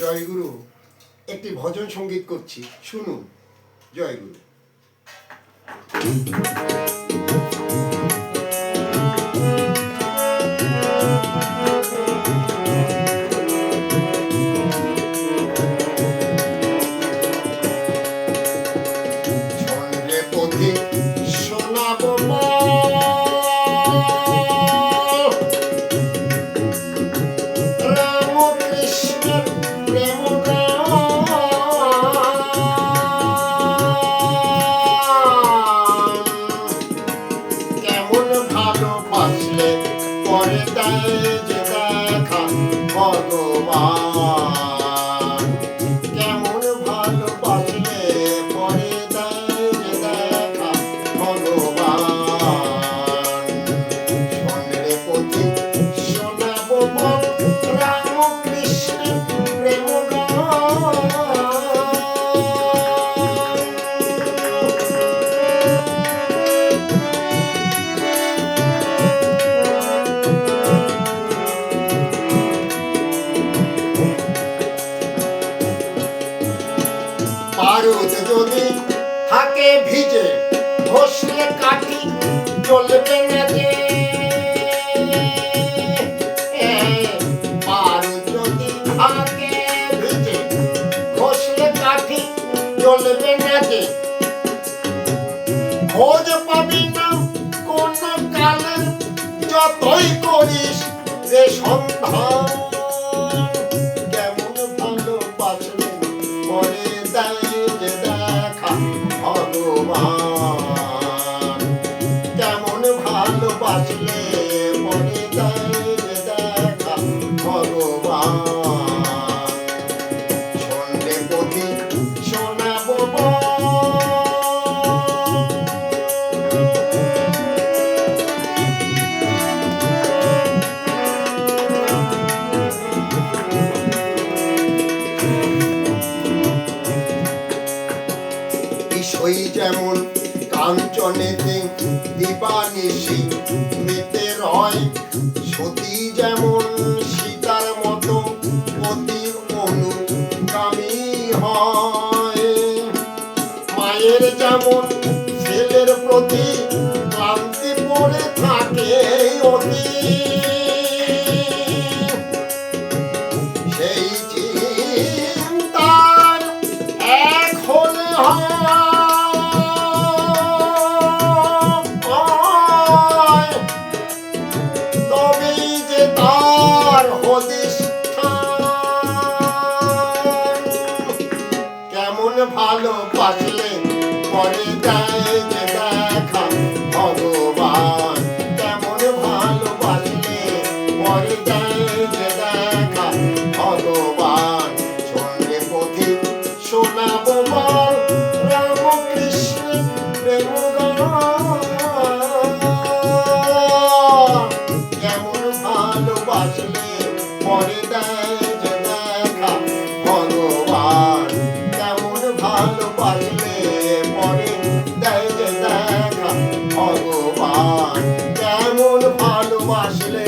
জয়গুরু একটি ভজন সংগীত করছি শুনুন জয়গুরু। দেয় যে দেখা ভগবান। যদি থাকে ভিজে, ঘষলে কাঠি চলবে না যে যে খোঁজ পাবি না কোন কালে, যতই করিস রে সন্ধান বিষয় যেমন, কাঞ্চনেতে মেতে রয়, সতী যেমন সীতার মতো অতি অনুগামী হয়। মায়ের যেমন ছেলের প্রতি ক্লান্তি পড়ে থাকে অতি, সেই চিন্তার এক হলে হয় কেমন ভালো বাসলে পরে যায় যে দেখা। কেমন ভালোবাসলে